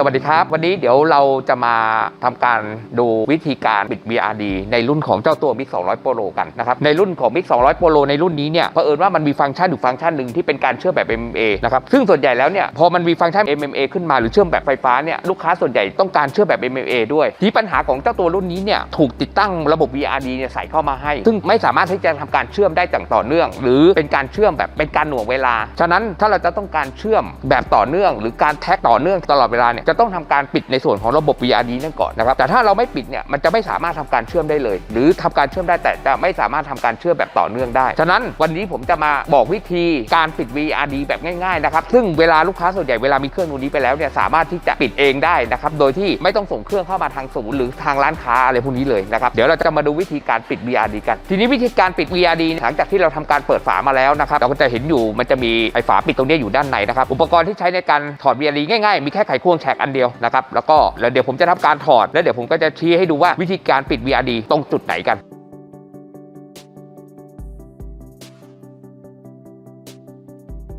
สวัสดีครับ วันนี้เดี๋ยวเราจะมาทำการดูวิธีการปิด BRD ในรุ่นของเจ้าตัว MiX 200 Pro กันนะครับ ในรุ่นของ MiX 200 Pro ในรุ่นนี้เนี่ยเผอิญว่ามันมีฟังก์ชันอยู่ฟังก์ชันหนึ่งที่เป็นการเชื่อมแบบ MMA นะครับ ซึ่งส่วนใหญ่แล้วเนี่ยพอมันมีฟังก์ชัน MMA ขึ้นมาหรือเชื่อมแบบไฟฟ้าเนี่ยลูกค้าส่วนใหญ่ต้องการเชื่อมแบบ MMA ด้วย ที่ปัญหาของเจ้าตัวรุ่นนี้เนี่ยถูกติดตั้งระบบ BRD เนี่ยใส่เข้ามาให้ ซึ่งไม่สามารถที่จะทำการเชื่อมได้อย่างต่อเนื่อง หรือเป็นการเชื่อมแบบเป็นการหน่วงเวลา ฉะนั้นถ้าเราจะต้องการเชื่อมแบบต่อเนื่อง หรือการแท็กต่อเนื่องตลอดเวลาเนี่ยจะต้องทำการปิดในส่วนของระบบ VRD นั่นก่อนนะครับแต่ถ้าเราไม่ปิดเนี่ยมันจะไม่สามารถทำการเชื่อมได้เลย หรือทำการเชื่อมได้แต่จะไม่สามารถทำการเชื่อมแบบต่อเนื่องได้ ฉะนั้นวันนี้ผมจะมาบอกวิธีการปิด VRD แบบง่ายๆนะครับซึ่งเวลาลูกค้าส่วนใหญ่เวลามีเครื่องตัวนี้ไปแล้วเนี่ยสามารถที่จะปิดเองได้นะครับโดยที่ไม่ต้องส่งเครื่องเข้ามาทางศูนย์หรือทางร้านค้าอะไรพวกนี้เลยนะครับเดี๋ยวเราจะมาดูวิธีการปิด VRD กัน ทีนี้วิธีการปิด VRD หลังจากที่เราทำการเปิดฝามาแล้วนะครับเราก็จะเห็นอยู่มันจะมีไอ้ฝาปิดตรงนี้อยู่ด้านในนะครับอุปกรณ์ที่ใช้ในการถอด VRD ง่ายๆมีแค่ไขควงแฉกอันเดียวนะครับแล้วก็แล้วเดี๋ยวผมจะทำการถอดแล้วเดี๋ยวผมก็จะชี้ให้ดูว่าวิธีการปิด VRD ตรงจุดไหนกัน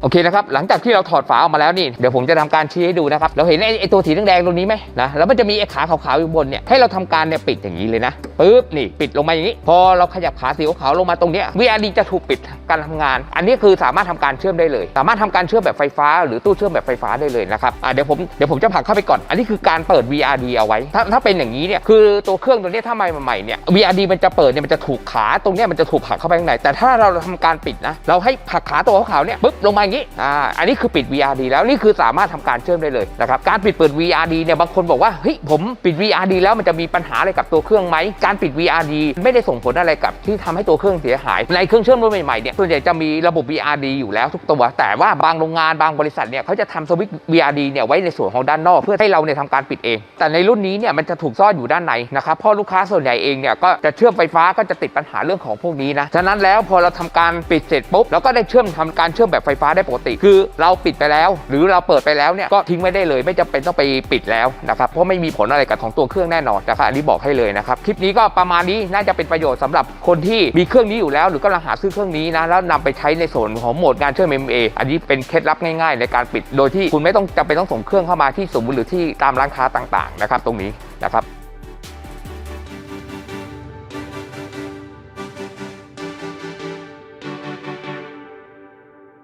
โอเคนะครับหลังจากที่เราถอดฝาออกมาแล้วนี่เดี๋ยวผมจะทำการชี้ให้ดูนะครับเราเห็นไอ้ตัวสีแดงๆตรงนี้ไหมนะแล้วมันจะมีไอ้ขาขาวๆอยู่บนเนี่ยให้เราทำการเนี่ยปิดอย่างนี้เลยนะปึ๊บนี่ปิดลงมาอย่างนี้ พอเราขยับขาสีขาวลงมาตรงเนี้ย VRD จะถูกปิดการทำงาน อันนี้คือสามารถทำการเชื่อมได้เลย สามารถทำการเชื่อมแบบไฟฟ้า หรือตู้เชื่อมแบบไฟฟ้าได้เลยนะครับอะเดี๋ยวผมเดี๋ยวผมจะผักเข้าไปก่อน อันนี้คือการเปิด VRD เอาไว้ ถ้าถ้าเป็นอย่างนี้เนี่ยคือตัวเครื่องตัวเนี้ยถ้าใหม่ใหม่ๆเนี่ย VRD มันจะเปิดเนี่ยมันจะถูกขาตรงเนี้ยมันจะถูกผักเข้าไปข้างในแต่ถ้าเราทำการปิดนะเราให้ผักขาตัวขาวเนี่ยปึ๊บลงมาอย่างนี้อ่าอันนี้คือปิด VRD แล้วนี่คือสามารถทำการเชื่อมได้เลยนะครับการปิดเปิด VRD เนี่ยบางคนบอกว่าเฮ้ยผมปิด VRD แล้วมันจะมีปัญหาอะไรกับตัวเครื่องไหมการปิด VRD ไม่ได้ส่งผลอะไรกับที่ทำให้ตัวเครื่องเสียหาย ในเครื่องเชื่อมรุ่นใหม่ๆเนี่ยส่วนใหญ่จะมีระบบ VRD อยู่แล้วทุกตัวแต่ว่าบางโรงงานบางบริษัทเนี่ยเขาจะทำสวิตช์ VRD เนี่ยไว้ในส่วนของด้านนอก เพื่อให้เราเนี่ยทำการปิดเอง แต่ในรุ่นนี้เนี่ยมันจะถูกซ่อนอยู่ด้านในนะครับเพราะลูกค้าส่วนใหญ่เองเนี่ยก็จะเชื่อมไฟฟ้าก็จะติดปัญหาเรื่องของพวกนี้นะฉะนั้นแล้วพอเราทำการปิดเสร็จปุ๊บเราก็ได้เชื่อมทำการเชื่อมแบบไฟฟ้าได้ปกติ คือเราปิดไปแล้ว หรือเราเปิดไปแล้วเนี่ยก็ทิ้งไว้ได้เลย ไม่จำเป็นต้องไปปิดแล้วนะครับเพราะไม่มีผลอะไรกับของตัวเครื่องแน่นอนนะครับอันนี้บอกให้เลยนะครับคลิปนี้ก็ประมาณนี้น่าจะเป็นประโยชน์สำหรับคนที่มีเครื่องนี้อยู่แล้ว หรือกำลังหาซื้อเครื่องนี้นะแล้วนำไปใช้ในส่วนของโหมดงานเชื่อม MMA อันนี้เป็นเคล็ดลับง่ายๆ ในการปิด โดยที่คุณไม่ต้องจำเป็นต้องส่งเครื่องเข้ามาที่ศูนย์หรือที่ตามร้านค้าต่างๆนะครับตรงนี้นะครับ